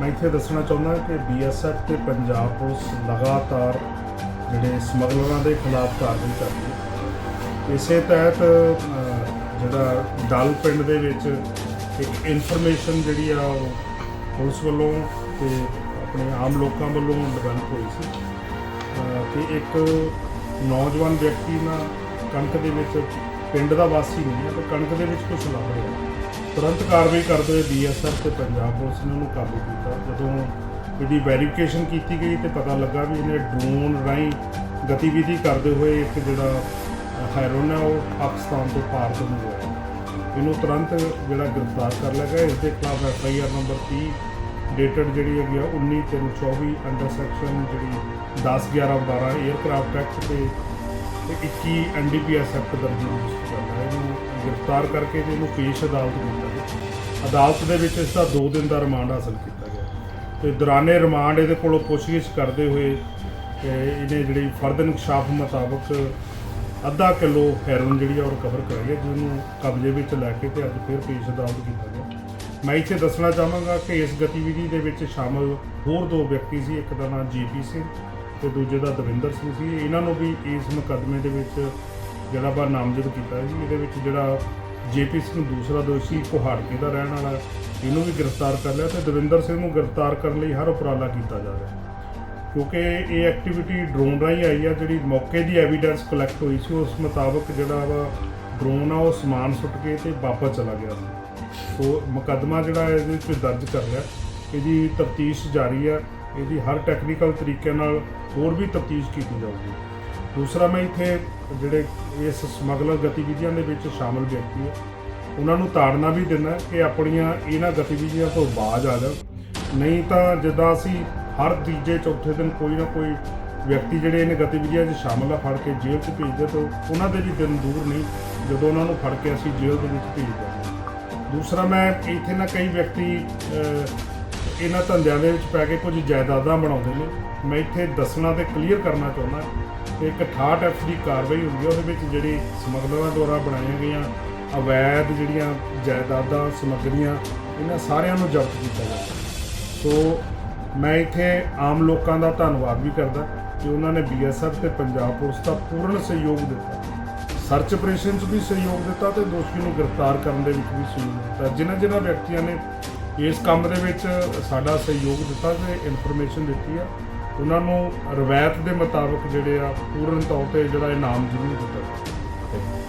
ਮੈਂ ਇੱਥੇ ਦੱਸਣਾ ਚਾਹੁੰਦਾ ਕਿ ਬੀਐਸਐਫ ਤੇ ਪੰਜਾਬ ਪੁਲਿਸ ਲਗਾਤਾਰ ਜਿਹੜੇ ਸਮਗਲਰਾਂ ਦੇ ਖਿਲਾਫ ਕਾਰਵਾਈ ਕਰ ਰਹੀ ਹੈ। ਇਸੇ ਤਹਿਤ ਜਿਹੜਾ ਡਲ ਪਿੰਡ ਦੇ ਵਿੱਚ ਇੱਕ ਇਨਫੋਰਮੇਸ਼ਨ ਜਿਹੜੀ ਆ ਉਹ ਪੁਲਿਸ ਵੱਲੋਂ ਤੇ ਆਪਣੇ ਆਮ ਲੋਕਾਂ ਵੱਲੋਂ ਡਿਵੈਲਪ ਹੋਈ ਸੀ। ਅਹ, ਇੱਕ ਨੌਜਵਾਨ ਵਿਅਕਤੀ ਨਾ ਕਣਕ ਦੇ ਵਿੱਚ ਪਿੰਡ ਦਾ ਵਾਸੀ ਨਹੀਂ ਹੈ ਤੇ ਕਣਕ ਦੇ ਵਿੱਚ ਕੁਝ ਲੱਭ ਰਿਹਾ। ਤੁਰੰਤ ਕਾਰਵਾਈ ਕਰਦੇ ਹੋਏ ਬੀਐਸਐਫ ਤੇ ਪੰਜਾਬ ਪੁਲਿਸ ਨੇ ਉਹਨੂੰ ਕਾਬੂ ਕੀਤਾ। ਜਦੋਂ ਇਹਦੀ ਵੈਰੀਫਿਕੇਸ਼ਨ ਕੀਤੀ ਗਈ ਤੇ ਪਤਾ ਲੱਗਾ ਵੀ ਇਹਨੇ ਡਰੋਨ ਰਾਹੀਂ ਗਤੀਵਿਧੀ ਕਰਦੇ ਹੋਏ ਇੱਕ ਜਿਹੜਾ ਹੈਰੋਨ ਹੈ ਉਹ ਪਾਕਿਸਤਾਨ ਤੋਂ ਪਾਰ ਤੋਂ ਮੰਗਵਾਇਆ ਇਹਨੂੰ ਤੁਰੰਤ ਜਿਹੜਾ ਗ੍ਰਿਫਤਾਰ ਕਰ ਲਿਆ ਗਿਆ। ਇਸ ਦੇ ਖਿਲਾਫ F I R number 30 dated ਜਿਹੜੀ ਹੈਗੀ ਆ 19324 ਅੰਡਰ ਸੈਕਸ਼ਨ ਜਿਹੜੀ 10 11 12 에ਅਰਕ੍ਰਾਫਟ ਐਕਟ ਤੇ ਤੇ 21 ਐਨਡੀਪੀਐਸ ਐਕਟ ਦਰਜ ਰਜਿਸਟਰ ਕਰਨਾ ਹੈ ਗ੍ਰਿਫਤਾਰ ਕਰਕੇ ਤੇ ਇਹਨੂੰ ਪੇਸ਼ ਅਦਾਲਤ ਕੀਤਾ ਗਿਆ ਅਦਾਲਤ ਦੇ ਵਿੱਚ ਇਸ ਦਾ 2 ਦਿਨ ਦਾ ਰਿਮਾਂਡ ਹਾਸਲ ਕੀਤਾ ਗਿਆ। ਤੇ ਦੌਰਾਨੇ ਰਿਮਾਂਡ ਇਹਦੇ ਕੋਲੋਂ ਪੁੱਛਗਿੱਛ ਕਰਦੇ ਹੋਏ ਇਹਨੇ ਜਿਹੜੀ ਫਰਦ ਇਨਕਸ਼ਾਫ ਮੁਤਾਬਕ ਅੱਧਾ ਕਿਲੋ ਹੈਰੋਇਨ ਜਿਹੜੀ ਆ ਉਹ ਰਿਕਵਰ ਕਰਾਈ ਹੈ, ਜਿਹਨੂੰ ਕਬਜ਼ੇ ਵਿੱਚ ਲੈ ਕੇ ਤੇ ਅੱਜ ਫਿਰ ਪੇਸ਼ ਅਦਾਲਤ ਕੀਤਾ ਗਿਆ। ਮੈਂ ਇੱਥੇ ਦੱਸਣਾ ਚਾਹਾਂਗਾ ਕਿ ਇਸ ਗਤੀਵਿਧੀ ਦੇ ਵਿੱਚ ਸ਼ਾਮਲ ਹੋਰ ਦੋ ਵਿਅਕਤੀ ਸੀ, ਇੱਕ ਦਾ ਨਾਮ ਜੀਪੀ ਸਿੰਘ ਤੇ ਦੂਜੇ ਦਾ ਦਵਿੰਦਰ ਸਿੰਘ ਸੀ। ਇਹਨਾਂ ਨੂੰ ਵੀ ਇਸ ਮੁਕੱਦਮੇ ਦੇ ਵਿੱਚ ਜਿਹੜਾ ਵਾ ਨਾਮਜ਼ਦ ਕੀਤਾ ਹੈ ਜੀ ਇਹਦੇ ਵਿੱਚ ਜਿਹੜਾ ਜੇਪੀ ਸਿੰਘ ਦੂਸਰਾ ਦੋਸ਼ੀ ਕੁਹਾੜਕੇ ਦਾ ਰਹਿਣ ਵਾਲਾ ਇਹਨੂੰ ਵੀ ਗ੍ਰਿਫਤਾਰ ਕਰ ਲਿਆ ਤੇ ਦਵਿੰਦਰ ਸਿੰਘ ਨੂੰ ਗ੍ਰਿਫਤਾਰ ਕਰਨ ਲਈ ਹਰ ਉਪਰਾਲਾ ਕੀਤਾ ਜਾ ਰਿਹਾ ਕਿਉਂਕਿ ਇਹ ਐਕਟੀਵਿਟੀ ਡਰੋਨ ਰਾਹੀਂ ਆਈ ਆ, ਜਿਹੜੀ ਮੌਕੇ ਦੀ ਐਵੀਡੈਂਸ ਕਲੈਕਟ ਹੋਈ ਸੀ, ਉਸ ਮੁਤਾਬਕ ਜਿਹੜਾ ਵਾ ਡਰੋਨ ਆ, ਉਹ ਸਮਾਨ ਸੁੱਟ ਕੇ ਤੇ ਵਾਪਸ ਚਲਾ ਗਿਆ ਸੀ। ਸੋ ਮੁਕੱਦਮਾ ਜਿਹੜਾ ਇਹਦੇ ਵਿੱਚ ਦਰਜ ਕਰ ਲਿਆ। ਇਹਦੀ ਤਫਤੀਸ਼ ਜਾਰੀ ਆ, ਇਹਦੀ ਹਰ ਟੈਕਨੀਕਲ ਤਰੀਕੇ ਨਾਲ ਹੋਰ ਵੀ ਤਫਤੀਸ਼ ਕੀਤੀ ਜਾਊਗੀ। ਦੂਸਰਾ ਮੈਂ ਇੱਥੇ ਜਿਹੜੇ ਇਸ ਸਮਗਲਰ ਗਤੀਵਿਧੀਆਂ ਦੇ ਵਿੱਚ ਸ਼ਾਮਲ ਵਿਅਕਤੀ ਹੈ। ਉਹਨਾਂ ਨੂੰ ਤਾੜਨਾ ਵੀ ਦਿੰਦਾ ਕਿ ਆਪਣੀਆਂ ਇਹਨਾਂ ਗਤੀਵਿਧੀਆਂ ਤੋਂ ਬਾਜ਼ ਆ ਜਾਣ। ਨਹੀਂ ਤਾਂ ਜਿੱਦਾਂ ਅਸੀਂ ਹਰ ਤੀਜੇ, ਚੌਥੇ ਦਿਨ ਕੋਈ ਨਾ ਕੋਈ ਵਿਅਕਤੀ ਜਿਹੜੇ ਇਹਨਾਂ ਗਤੀਵਿਧੀਆਂ 'ਚ ਸ਼ਾਮਲ ਆ, ਫੜ ਕੇ ਜੇਲ੍ਹ 'ਚ ਭੇਜਦੇ ਤਾਂ ਉਹਨਾਂ ਦੇ ਵੀ ਦਿਨ ਦੂਰ ਨਹੀਂ, ਜਦੋਂ ਉਹਨਾਂ ਨੂੰ ਫੜ ਕੇ ਅਸੀਂ ਜੇਲ੍ਹ ਦੇ ਵਿੱਚ ਭੇਜਦੇ ਦਿੰਦੇ ਦੂਸਰਾ ਮੈਂ ਇੱਥੇ ਨਾ ਕਈ ਵਿਅਕਤੀ ਇਹਨਾਂ ਧੰਦਿਆਂ ਦੇ ਵਿੱਚ ਪੈ ਕੇ ਕੁਝ ਜਾਇਦਾਦਾਂ ਬਣਾਉਂਦੇ ਨੇ। ਮੈਂ ਇੱਥੇ ਦੱਸਣਾ ਤੇ ਕਲੀਅਰ ਕਰਨਾ ਚਾਹੁੰਦਾ ਕਿ ਇੱਕ 68 ਐਫ ਦੀ ਕਾਰਵਾਈ ਹੁੰਦੀ ਹੈ ਉਹਦੇ ਵਿੱਚ ਜਿਹੜੀ ਸਮਗਲਰਾਂ ਦੁਆਰਾ ਬਣਾਈਆਂ ਗਈਆਂ ਅਵੈਧ ਜਿਹੜੀਆਂ ਜਾਇਦਾਦਾਂ, ਸਮੱਗਰੀਆਂ, ਇਹਨਾਂ ਸਾਰਿਆਂ ਨੂੰ ਜ਼ਬਤ ਕੀਤਾ ਜਾਂਦਾ ਸੋ ਮੈਂ ਇੱਥੇ ਆਮ ਲੋਕਾਂ ਦਾ ਧੰਨਵਾਦ ਵੀ ਕਰਦਾ ਕਿ ਉਹਨਾਂ ਨੇ ਬੀਐਸਐਫ ਤੇ ਪੰਜਾਬ ਪੁਲਿਸ ਦਾ ਪੂਰਨ ਸਹਿਯੋਗ ਦਿੱਤਾ। ਸਰਚ ਆਪਰੇਸ਼ਨ 'ਚ ਵੀ ਸਹਿਯੋਗ ਦਿੱਤਾ ਤੇ ਦੋਸ਼ੀ ਨੂੰ ਗ੍ਰਿਫਤਾਰ ਕਰਨ ਦੇ ਵਿੱਚ ਵੀ ਸਹਿਯੋਗ ਦਿੱਤਾ। ਜਿਨ੍ਹਾਂ ਜਿਨ੍ਹਾਂ ਵਿਅਕਤੀਆਂ ਨੇ ਇਸ ਕੰਮ ਦੇ ਵਿੱਚ ਸਾਡਾ ਸਹਿਯੋਗ ਦਿੱਤਾ ਤੇ ਇਨਫੋਰਮੇਸ਼ਨ ਦਿੱਤੀ ਆ। ਉਹਨਾਂ ਨੂੰ ਰਵਾਇਤ ਦੇ ਮੁਤਾਬਕ ਜਿਹੜੇ ਆ, ਪੂਰਨ ਤੌਰ ਤੇ ਜਿਹੜਾ ਇਨਾਮ ਜ਼ਰੂਰ ਦਿੱਤਾ।